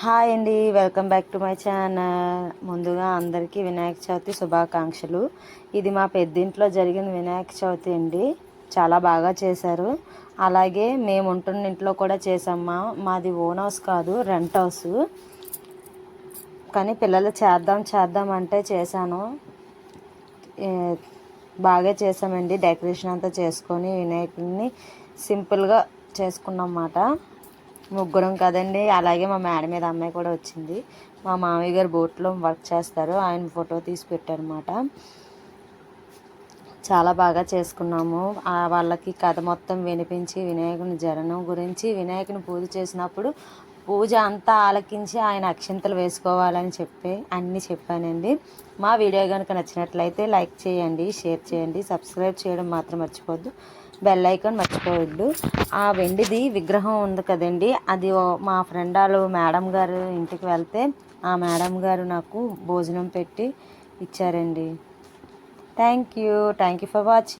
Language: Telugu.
హాయ్ అండి welcome back to my channel. ముందుగా అందరికీ వినాయక చవితి శుభాకాంక్షలు. ఇది మా పెద్దింట్లో జరిగిన వినాయక చవితి అండి. చాలా బాగా చేశారు. అలాగే మేము ఉంటున్న ఇంట్లో కూడా చేసామ్మా మాది ఓన్ హౌస్ కాదు రెంట్ హౌస్. కానీ పిల్లలు చేద్దాం చేద్దాం అంటే చేశాను. బాగా చేసామండి డెకరేషన్ అంతా చేసుకొని వినాయకుడిని సింపుల్గా చేసుకున్నాం అన్నమాట. ముగ్గురం కదండి. అలాగే మా మేడ మీద అమ్మాయి కూడా వచ్చింది. మా మామయ్య గారు బోట్లో వర్క్ చేస్తారు. ఆయన ఫోటో తీసి పెట్టారనమాట చాలా బాగా చేసుకున్నాము. ఆ వాళ్ళకి కథ మొత్తం వినిపించి వినాయకుని జననం గురించి వినాయకుని పూజ చేసినప్పుడు పూజ అంతా ఆలకించి ఆయన అక్షింతలు వేసుకోవాలని చెప్పి అన్నీ చెప్పానండి. మా వీడియో కనుక నచ్చినట్లయితే లైక్ చేయండి షేర్ చేయండి సబ్స్క్రైబ్ చేయడం మాత్రం మర్చిపోవద్దు బెల్ ఐకాన్ మర్చిపోవద్దు. ఆ వెండిది విగ్రహం ఉంది కదండి అది మా ఫ్రెండ్ వాళ్ళు మేడం గారు ఇంటికి వెళ్తే ఆ మేడం గారు నాకు భోజనం పెట్టి ఇచ్చారండి. Thank you. Thank you for watching